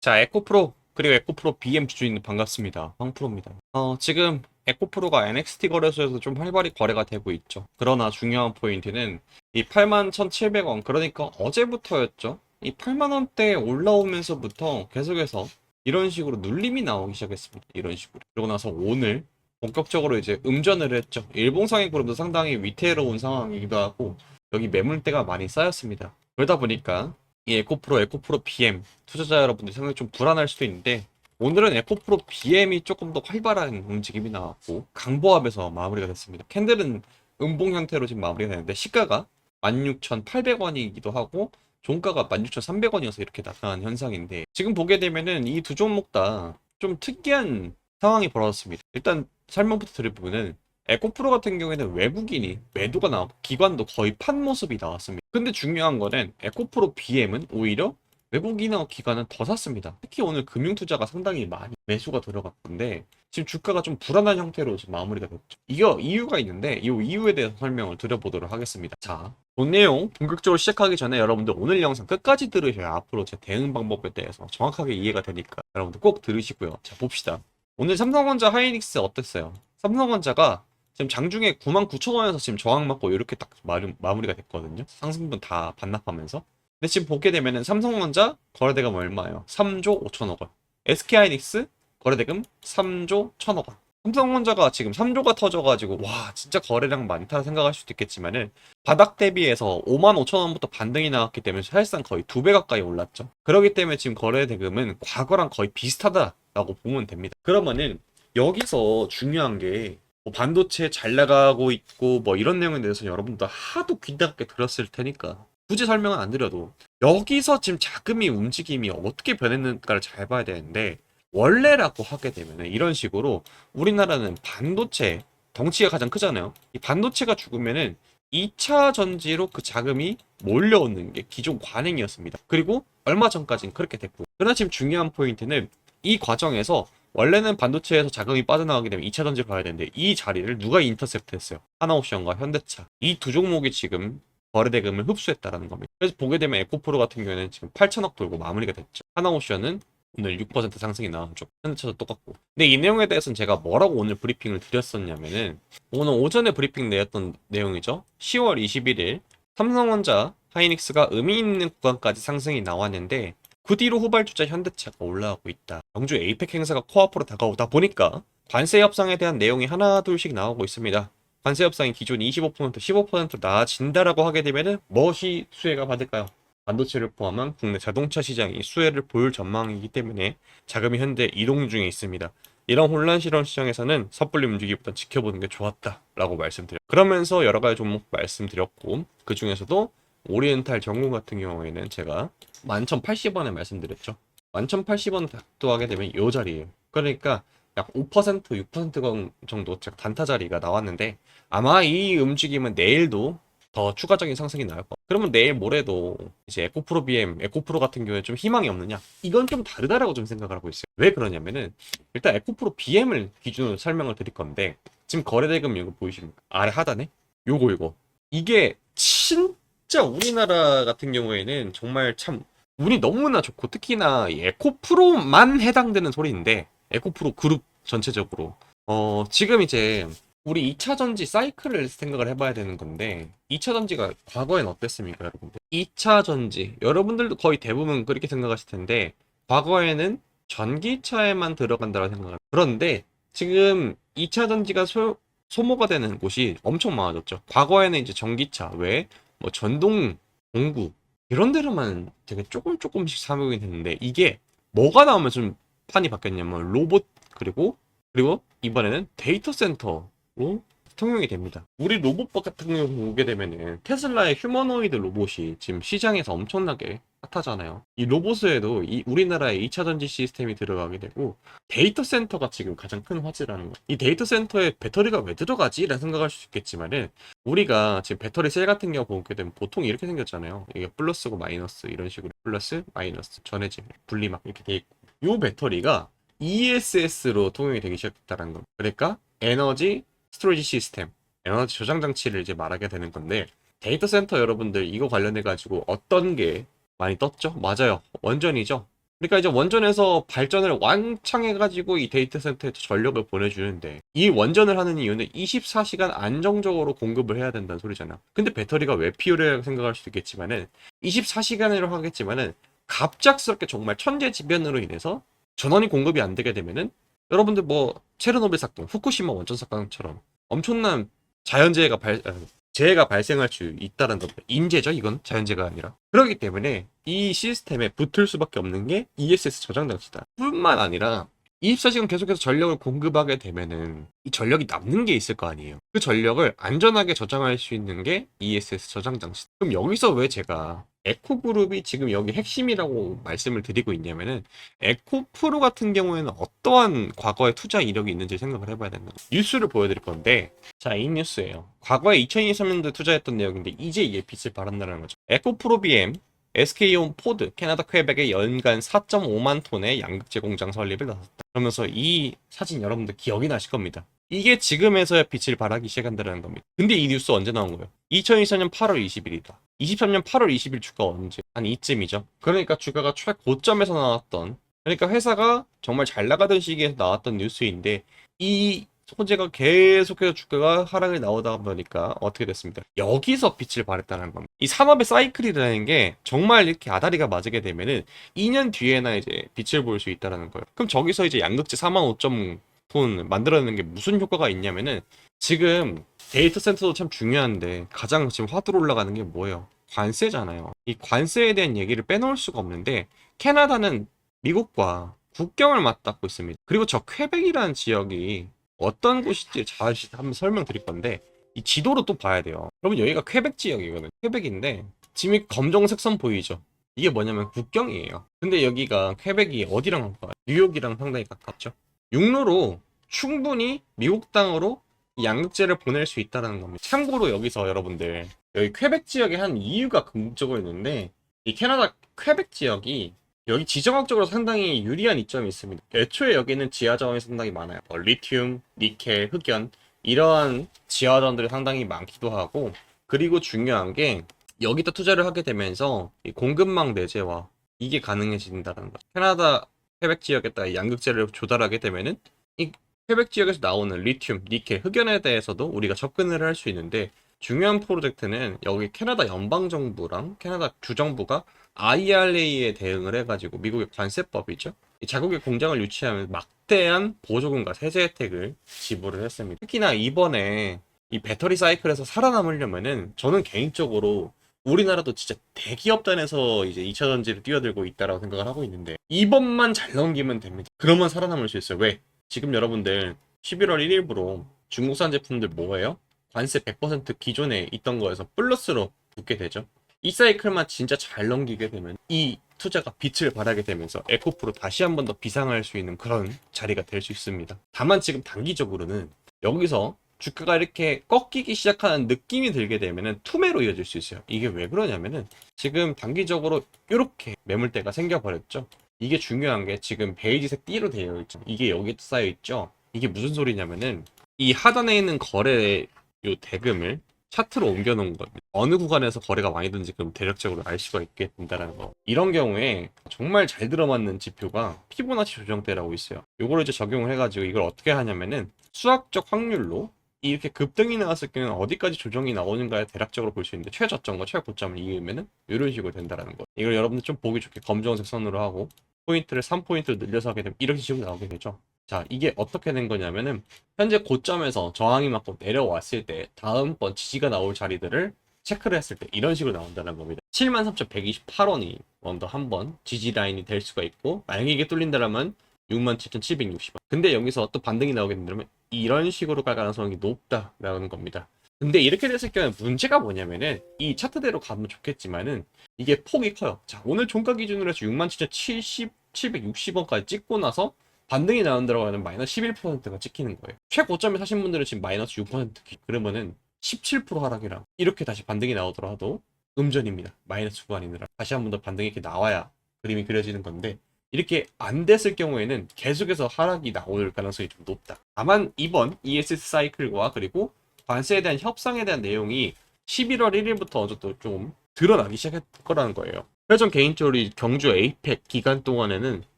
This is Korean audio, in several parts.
자, 에코프로 그리고 에코프로 BM 주주님 반갑습니다. 황프로입니다. 어, 지금 에코프로가 NXT 거래소에서 좀 활발히 거래가 되고 있죠. 그러나 중요한 포인트는 이 81,700원 그러니까 어제부터였죠. 이 8만 원대에 올라오면서부터 계속해서 이런 식으로 눌림이 나오기 시작했습니다. 이런 식으로. 그러고 나서 오늘 본격적으로 이제 음전을 했죠. 일봉상의 그룹도 상당히 위태로운 상황이기도 하고 여기 매물대가 많이 쌓였습니다. 그러다 보니까 이 에코프로, 에코프로 BM 투자자 여러분들 상당히 좀 불안할 수도 있는데 오늘은 에코프로 BM이 조금 더 활발한 움직임이 나왔고 강보합에서 마무리가 됐습니다. 캔들은 음봉 형태로 지금 마무리가 됐는데 시가가 16,800원이기도 하고 종가가 16,300원이어서 이렇게 나타난 현상인데 지금 보게 되면은 이 두 종목 다 좀 특이한 상황이 벌어졌습니다. 일단 설명부터 드려보면은 에코프로 같은 경우에는 외국인이 매도가 나왔고 기관도 거의 판 모습이 나왔습니다. 근데 중요한 거는 에코프로 BM은 오히려 외국인하고 기관은 더 샀습니다. 특히 오늘 금융투자가 상당히 많이 매수가 들어갔는데 지금 주가가 좀 불안한 형태로 지금 마무리가 됐죠. 이거 이유가 있는데 이 이유에 대해서 설명을 드려보도록 하겠습니다. 자, 본 내용 본격적으로 시작하기 전에 여러분들 오늘 영상 끝까지 들으셔야 앞으로 제 대응 방법에 대해서 정확하게 이해가 되니까 여러분들 꼭 들으시고요. 자, 봅시다. 오늘 삼성전자 하이닉스 어땠어요? 삼성전자가 지금 장중에 99,000원에서 지금 저항 맞고 이렇게 딱 마무- 마무리가 됐거든요. 상승분 다 반납하면서. 근데 지금 보게 되면은 삼성전자 거래대금 얼마예요? 3조 5천억 원. SK하이닉스 거래대금 3조 1천억 원. 삼성전자가 지금 3조가 터져가지고 와 진짜 거래량 많다 생각할 수도 있겠지만은 바닥 대비해서 5만 5천 원부터 반등이 나왔기 때문에 사실상 거의 두 배 가까이 올랐죠. 그렇기 때문에 지금 거래 대금은 과거랑 거의 비슷하다라고 보면 됩니다. 그러면은 여기서 중요한 게 뭐 반도체 잘 나가고 있고 뭐 이런 내용에 대해서 여러분도 하도 귀다롭게 들었을 테니까 굳이 설명은 안 드려도 여기서 지금 자금이 움직임이 어떻게 변했는가를 잘 봐야 되는데 원래라고 하게 되면 이런 식으로 우리나라는 반도체 덩치가 가장 크잖아요. 이 반도체가 죽으면은 2차 전지로 그 자금이 몰려오는 게 기존 관행이었습니다. 그리고 얼마 전까지는 그렇게 됐고. 그러나 지금 중요한 포인트는 이 과정에서 원래는 반도체에서 자금이 빠져나가게 되면 2차 전지로 가야 되는데 이 자리를 누가 인터셉트 했어요? 하나옵션과 현대차. 이 두 종목이 지금 거래대금을 흡수했다라는 겁니다. 그래서 보게 되면 에코프로 같은 경우에는 지금 8천억 돌고 마무리가 됐죠. 하나옵션은 오늘 6% 상승이 나왔죠. 현대차도 똑같고. 근데 이 내용에 대해서는 제가 뭐라고 오늘 브리핑을 드렸었냐면은 오늘 오전에 브리핑 내었던 내용이죠. 10월 21일 삼성전자 하이닉스가 의미 있는 구간까지 상승이 나왔는데 그 뒤로 후발주자 현대차가 올라가고 있다. 경주 에이펙 행사가 코앞으로 다가오다 보니까 관세 협상에 대한 내용이 하나 둘씩 나오고 있습니다. 관세 협상이 기존 25% 15% 나아진다라고 하게 되면은 무엇이 수혜가 받을까요? 반도체를 포함한 국내 자동차 시장이 수혜를 볼 전망이기 때문에 자금이 현재 이동 중에 있습니다. 이런 혼란 실현 시장에서는 섣불리 움직이기보다 지켜보는 게 좋았다라고 말씀드려요. 그러면서 여러 가지 종목 말씀드렸고 그 중에서도 오리엔탈 전공 같은 경우에는 제가 11,080원에 말씀드렸죠. 11,080원 각도하게 되면 이 자리예요. 그러니까 약 5% 6% 정도 즉 단타 자리가 나왔는데 아마 이 움직임은 내일도 더 추가적인 상승이 나올 거. 그러면 내일 모레도 이제 에코프로 BM, 에코프로 같은 경우에 좀 희망이 없느냐? 이건 좀 다르다라고 좀 생각을 하고 있어요. 왜 그러냐면은 일단 에코프로 BM을 기준으로 설명을 드릴 건데 지금 거래대금 이거 보이십니까? 아래 하단에 요거 이거 이게 진 짜 우리나라 같은 경우에는 정말 참 운이 너무나 좋고 특히나 이 에코프로만 해당되는 소리인데 에코프로 그룹 전체적으로. 어 지금 이제 우리 2차 전지 사이클을 생각을 해봐야 되는 건데 2차 전지가 과거엔 어땠습니까 여러분들? 2차 전지. 여러분들도 거의 대부분 그렇게 생각하실 텐데 과거에는 전기차에만 들어간다고 생각을 그런데 지금 2차 전지가 소, 소모가 되는 곳이 엄청 많아졌죠. 과거에는 이제 전기차 외에 뭐 전동 공구 이런 데로만 되게 조금 조금씩 사용이 됐는데 이게 뭐가 나오면 좀 판이 바뀌었냐면 로봇 그리고 그리고 이번에는 데이터 센터로 통용이 됩니다. 우리 로봇 같은 경우 보게 되면은 테슬라의 휴머노이드 로봇이 지금 시장에서 엄청나게 핫하잖아요. 이 로봇에도 이 우리나라의 2차 전지 시스템이 들어가게 되고 데이터 센터가 지금 가장 큰 화제라는 거예요. 이 데이터 센터에 배터리가 왜 들어가지? 라는 생각할 수 있겠지만은 우리가 지금 배터리 셀 같은 경우 보게 되면 보통 이렇게 생겼잖아요. 이게 플러스고 마이너스 이런 식으로 플러스 마이너스 전해질 분리막 이렇게 돼 있고 이 배터리가 ESS로 통용이 되기 시작했다는 거. 그러니까 에너지 스토리지 시스템, 에너지 저장 장치를 이제 말하게 되는 건데 데이터 센터 여러분들 이거 관련해 가지고 어떤 게 많이 떴죠? 맞아요. 원전이죠. 그러니까 이제 원전에서 발전을 왕창 해가지고 이 데이터 센터에 전력을 보내주는데 이 원전을 하는 이유는 24시간 안정적으로 공급을 해야 된다는 소리잖아. 근데 배터리가 왜 필요해 생각할 수도 있겠지만은 24시간으로 하겠지만은 갑작스럽게 정말 천재지변으로 인해서 전원이 공급이 안 되게 되면은 여러분들 뭐 체르노빌 사건, 후쿠시마 원전 사건처럼 엄청난 자연재해가 발 아, 재해가 발생할 수 있다는 겁니다. 인재죠, 이건 자연재해가 아니라. 그렇기 때문에 이 시스템에 붙을 수밖에 없는 게 ESS 저장 장치다. 뿐만 아니라 24시간 계속해서 전력을 공급하게 되면은 이 전력이 남는 게 있을 거 아니에요. 그 전력을 안전하게 저장할 수 있는 게 ESS 저장 장치. 그럼 여기서 왜 제가 에코그룹이 지금 여기 핵심이라고 말씀을 드리고 있냐면은 에코프로 같은 경우에는 어떠한 과거의 투자 이력이 있는지 생각을 해봐야 된다. 뉴스를 보여드릴 건데, 자, 이 뉴스예요. 과거에 2023년도에 투자했던 내용인데, 이제 이게 빛을 발한다는 거죠. 에코프로 BM, SK온 포드, 캐나다 퀘벡에 연간 4.5만 톤의 양극재 공장 설립을 나섰다. 그러면서 이 사진 여러분들 기억이 나실 겁니다. 이게 지금에서야 빛을 발하기 시작한다는 겁니다. 근데 이 뉴스 언제 나온 거예요? 2024년 8월 20일이다. 23년 8월 20일 주가 언제? 한 이쯤이죠. 그러니까 주가가 최고점에서 나왔던 그러니까 회사가 정말 잘 나가던 시기에 나왔던 뉴스인데 이 소재가 계속해서 주가가 하락을 나오다 보니까 어떻게 됐습니다. 여기서 빛을 발했다는 겁니다. 이 산업의 사이클이라는 게 정말 이렇게 아다리가 맞게 되면은 2년 뒤에나 이제 빛을 볼 수 있다는 거예요. 그럼 저기서 이제 양극재 4만 5점 톤 만들어내는 게 무슨 효과가 있냐면은 지금 데이터 센터도 참 중요한데 가장 지금 화두로 올라가는 게 뭐예요? 관세잖아요. 이 관세에 대한 얘기를 빼놓을 수가 없는데 캐나다는 미국과 국경을 맞닿고 있습니다. 그리고 저 퀘벡이라는 지역이 어떤 곳인지 잘 한번 설명드릴 건데 이 지도로 또 봐야 돼요. 여러분 여기가 퀘벡 지역이거든요. 퀘벡인데 지금 이 검정색 선 보이죠? 이게 뭐냐면 국경이에요. 근데 여기가 퀘벡이 어디랑 가까워요? 뉴욕이랑 상당히 가깝죠. 육로로 충분히 미국 땅으로 이 양극재를 보낼 수 있다는 겁니다. 참고로 여기서 여러분들 여기 퀘벡 지역에 한 이유가 궁극적으로 있는데 이 캐나다 퀘벡 지역이 여기 지정학적으로 상당히 유리한 이점이 있습니다. 애초에 여기는 지하 자원이 상당히 많아요. 뭐 리튬, 니켈, 흑연 이러한 지하 자원들이 상당히 많기도 하고 그리고 중요한 게 여기다 투자를 하게 되면서 이 공급망 내재화 이게 가능해진다는 거죠. 캐나다 퀘벡 지역에다가 양극재를 조달하게 되면은 이 퀘벡 지역에서 나오는 리튬, 니켈, 흑연에 대해서도 우리가 접근을 할 수 있는데 중요한 프로젝트는 여기 캐나다 연방 정부랑 캐나다 주 정부가 IRA에 대응을 해가지고 미국의 관세법이죠. 이 자국의 공장을 유치하면 막대한 보조금과 세제 혜택을 지불을 했습니다. 특히나 이번에 이 배터리 사이클에서 살아남으려면은 저는 개인적으로 우리나라도 진짜 대기업 단에서 이제 2차 전지를 뛰어들고 있다라고 생각을 하고 있는데 이번만 잘 넘기면 됩니다. 그러면 살아남을 수 있어요. 왜? 지금 여러분들 11월 1일부로 중국산 제품들 뭐예요? 관세 100% 기존에 있던 거에서 플러스로 붙게 되죠. 이 사이클만 진짜 잘 넘기게 되면 이 투자가 빛을 발하게 되면서 에코프로 다시 한 번 더 비상할 수 있는 그런 자리가 될 수 있습니다. 다만 지금 단기적으로는 여기서 주가가 이렇게 꺾이기 시작하는 느낌이 들게 되면은 투매로 이어질 수 있어요. 이게 왜 그러냐면은 지금 단기적으로 이렇게 매물대가 생겨버렸죠. 이게 중요한 게 지금 베이지색 띠로 되어 있죠. 이게 여기 쌓여 있죠. 이게 무슨 소리냐면은 이 하단에 있는 거래 요 대금을 차트로 옮겨 놓은 겁니다. 어느 구간에서 거래가 많이 든지 그럼 대략적으로 알 수가 있게 된다는 거. 이런 경우에 정말 잘 들어맞는 지표가 피보나치 조정대라고 있어요. 요거를 이제 적용을 해가지고 이걸 어떻게 하냐면은 수학적 확률로 이렇게 급등이 나왔을 경우는 어디까지 조정이 나오는가에 대략적으로 볼 수 있는데 최저점과 최고점을 이으면은 이런 식으로 된다는 거. 이걸 여러분들 좀 보기 좋게 검정색 선으로 하고 포인트를 3포인트로 늘려서 하게 되면 이렇게 식으로 나오게 되죠. 자, 이게 어떻게 된 거냐면은 현재 고점에서 저항이 맞고 내려왔을 때 다음번 지지가 나올 자리들을 체크를 했을 때 이런 식으로 나온다는 겁니다. 73,128원이 먼저 한번 지지 라인이 될 수가 있고 만약에 이게 뚫린다면 67,760원. 근데 여기서 또 반등이 나오게 된다면 이런 식으로 갈 가능성이 높다라는 겁니다. 근데 이렇게 됐을 경우에 문제가 뭐냐면은 이 차트대로 가면 좋겠지만은 이게 폭이 커요. 자, 오늘 종가 기준으로 해서 67,760원까지 찍고 나서 반등이 나온다고 하면 마이너스 11%가 찍히는 거예요. 최고점에 사신 분들은 지금 마이너스 6% 그러면은 17% 하락이랑 이렇게 다시 반등이 나오더라도 음전입니다. 마이너스 구간이느라 다시 한 번 더 반등이 이렇게 나와야 그림이 그려지는 건데 이렇게 안 됐을 경우에는 계속해서 하락이 나올 가능성이 좀 높다. 다만 이번 ESS 사이클과 그리고 관세에 대한 협상에 대한 내용이 11월 1일부터 어제 또좀 드러나기 시작할 거라는 거예요. 그래서 전 개인적으로 이 경주 에이펙 기간 동안에는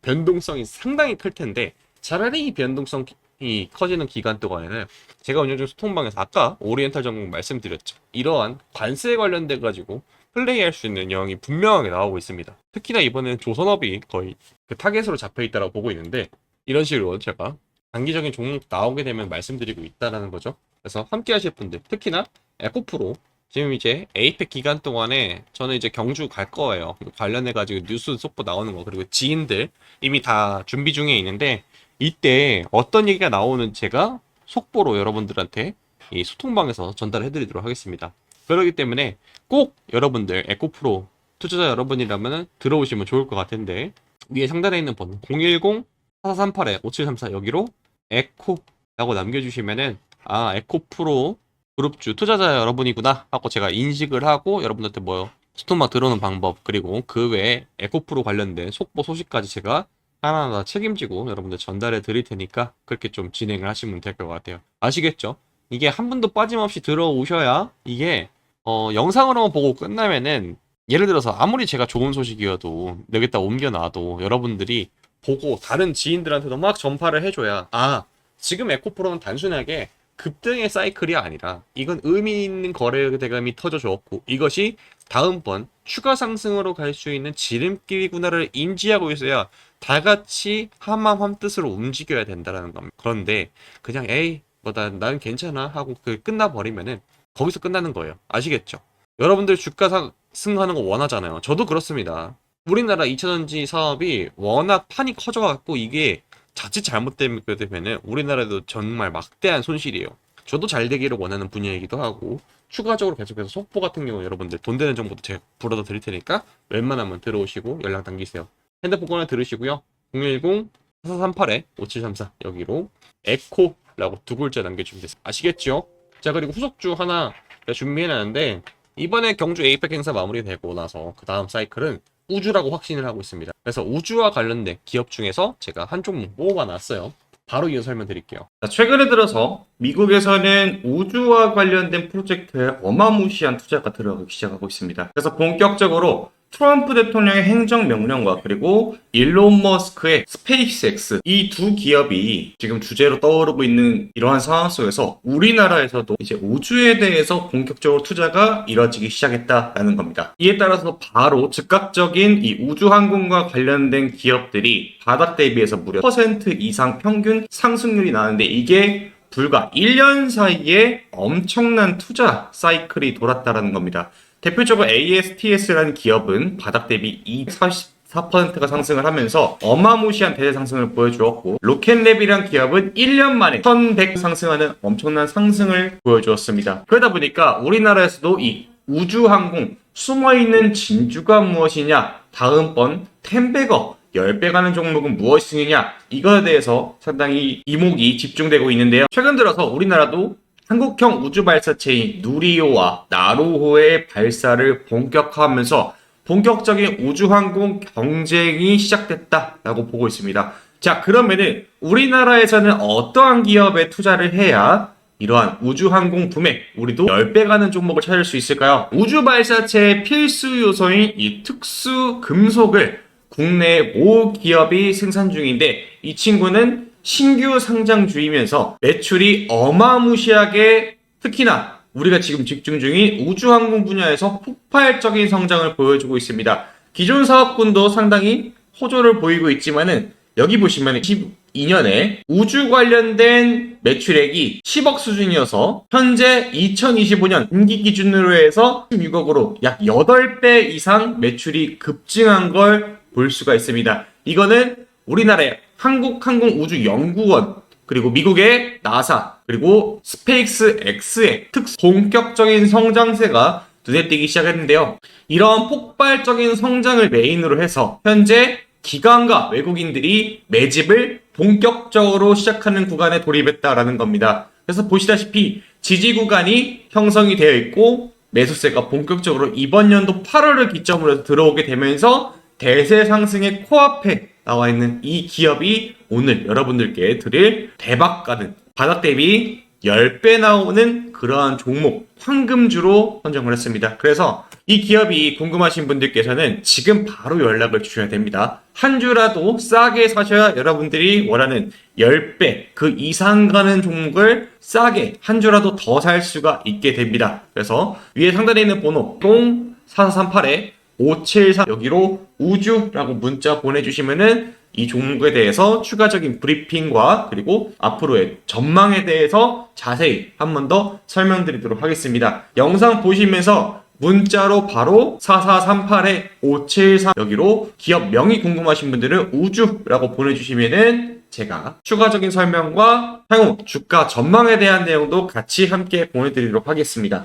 변동성이 상당히 클 텐데 차라리 이 변동성이 커지는 기간 동안에는 제가 운영 중 소통방에서 아까 오리엔탈 전공 말씀드렸죠. 이러한 관세에 관련돼 가지고 플레이할 수 있는 영역이 분명하게 나오고 있습니다. 특히나 이번에는 조선업이 거의 그 타겟으로 잡혀 있다고 보고 있는데 이런 식으로 제가 단기적인 종목 나오게 되면 말씀드리고 있다라는 거죠. 그래서 함께 하실 분들 특히나 에코프로 지금 이제 에이펙 기간 동안에 저는 이제 경주 갈 거예요. 관련해 가지고 뉴스 속보 나오는 거 그리고 지인들 이미 다 준비 중에 있는데 이때 어떤 얘기가 나오는 제가 속보로 여러분들한테 이 소통방에서 전달해 드리도록 하겠습니다. 그렇기 때문에 꼭 여러분들 에코프로 투자자 여러분이라면 들어오시면 좋을 것 같은데 위에 상단에 있는 번호 010-4438-5734 여기로 에코라고 남겨주시면은 아 에코프로 그룹주 투자자 여러분이구나 하고 제가 인식을 하고 여러분한테 뭐 스톤막 들어오는 방법 그리고 그 외에 에코프로 관련된 속보 소식까지 제가 하나하나 책임지고 여러분들 전달해 드릴 테니까 그렇게 좀 진행을 하시면 될 것 같아요 아시겠죠? 이게 한 분도 빠짐없이 들어오셔야 이게 어, 영상으로만 보고 끝나면은 예를 들어서 아무리 제가 좋은 소식이어도 여기다 옮겨놔도 여러분들이 보고 다른 지인들한테도 막 전파를 해줘야 아 지금 에코프로는 단순하게 급등의 사이클이 아니라 이건 의미 있는 거래 대감이 터져줬고 이것이 다음번 추가 상승으로 갈 수 있는 지름길이구나를 인지하고 있어야 다 같이 한마음 한뜻으로 움직여야 된다라는 겁니다. 그런데 그냥 에이 뭐난 난 괜찮아 하고 그 끝나버리면은 거기서 끝나는 거예요. 아시겠죠? 여러분들 주가 상승하는 거 원하잖아요. 저도 그렇습니다. 우리나라 2차전지 사업이 워낙 판이 커져갖고 이게 자칫 잘못되면은 우리나라도 정말 막대한 손실이에요. 저도 잘 되기를 원하는 분야이기도 하고 추가적으로 계속해서 속보 같은 경우 여러분들 돈 되는 정보도 제가 불어다 드릴 테니까 웬만하면 들어오시고 연락 남기세요. 핸드폰 꺼내 들으시고요. 010-4438-5734 여기로 에코라고 두 글자 남겨주면 됐어요. 아시겠죠? 자 그리고 후속주 하나 준비해놨는데 이번에 경주 에이펙 행사 마무리되고 나서 그 다음 사이클은 우주라고 확신을 하고 있습니다. 그래서 우주와 관련된 기업 중에서 제가 한 종목 뽑아놨어요. 바로 이어 설명드릴게요. 자, 최근에 들어서 미국에서는 우주와 관련된 프로젝트에 어마무시한 투자가 들어가기 시작하고 있습니다. 그래서 본격적으로 트럼프 대통령의 행정 명령과 그리고 일론 머스크의 스페이스X 이 두 기업이 지금 주제로 떠오르고 있는 이러한 상황 속에서 우리나라에서도 이제 우주에 대해서 본격적으로 투자가 이뤄지기 시작했다라는 겁니다. 이에 따라서 바로 즉각적인 이 우주 항공과 관련된 기업들이 바닥 대비해서 무려 퍼센트 이상 평균 상승률이 나는데 이게 불과 1년 사이에 엄청난 투자 사이클이 돌았다라는 겁니다. 대표적으로 ASTS라는 기업은 바닥 대비 244%가 상승을 하면서 어마무시한 대대 상승을 보여주었고 로켓랩이란 기업은 1년 만에 1100 상승하는 엄청난 상승을 보여주었습니다. 그러다 보니까 우리나라에서도 이 우주항공 숨어있는 진주가 무엇이냐 다음번 텐베거 10배 가는 종목은 무엇이냐 이거에 대해서 상당히 이목이 집중되고 있는데요. 최근 들어서 우리나라도 한국형 우주 발사체인 누리호와 나로호의 발사를 본격화하면서 본격적인 우주항공 경쟁이 시작됐다라고 보고 있습니다. 자, 그러면은 우리나라에서는 어떠한 기업에 투자를 해야 이러한 우주항공 붐에 우리도 10배 가는 종목을 찾을 수 있을까요? 우주 발사체의 필수 요소인 이 특수 금속을 국내 모 기업이 생산 중인데 이 친구는 신규 상장 주이면서 매출이 어마무시하게 특히나 우리가 지금 집중 중인 우주항공 분야에서 폭발적인 성장을 보여주고 있습니다. 기존 사업군도 상당히 호조를 보이고 있지만은 여기 보시면 12년에 우주 관련된 매출액이 10억 수준이어서 현재 2025년 분기 기준으로 해서 16억으로 약 8배 이상 매출이 급증한 걸 볼 수가 있습니다. 이거는 우리나라의 한국항공우주연구원 그리고 미국의 나사 그리고 스페이스 X의 특 본격적인 성장세가 눈에 띄기 시작했는데요. 이런 폭발적인 성장을 메인으로 해서 현재 기관과 외국인들이 매집을 본격적으로 시작하는 구간에 돌입했다라는 겁니다. 그래서 보시다시피 지지 구간이 형성이 되어 있고 매수세가 본격적으로 이번 연도 8월을 기점으로 들어오게 되면서 대세 상승의 코앞에 나와 있는 이 기업이 오늘 여러분들께 드릴 대박 가는 바닥 대비 10배 나오는 그러한 종목 황금주로 선정을 했습니다. 그래서 이 기업이 궁금하신 분들께서는 지금 바로 연락을 주셔야 됩니다. 한 주라도 싸게 사셔야 여러분들이 원하는 10배 그 이상 가는 종목을 싸게 한 주라도 더 살 수가 있게 됩니다. 그래서 위에 상단에 있는 번호 04438에 573 여기로 우주라고 문자 보내주시면은 이 종목에 대해서 추가적인 브리핑과 그리고 앞으로의 전망에 대해서 자세히 한 번 더 설명드리도록 하겠습니다. 영상 보시면서 문자로 바로 4438에 573 여기로 기업 명이 궁금하신 분들은 우주라고 보내주시면은 제가 추가적인 설명과 향후 주가 전망에 대한 내용도 같이 함께 보내드리도록 하겠습니다.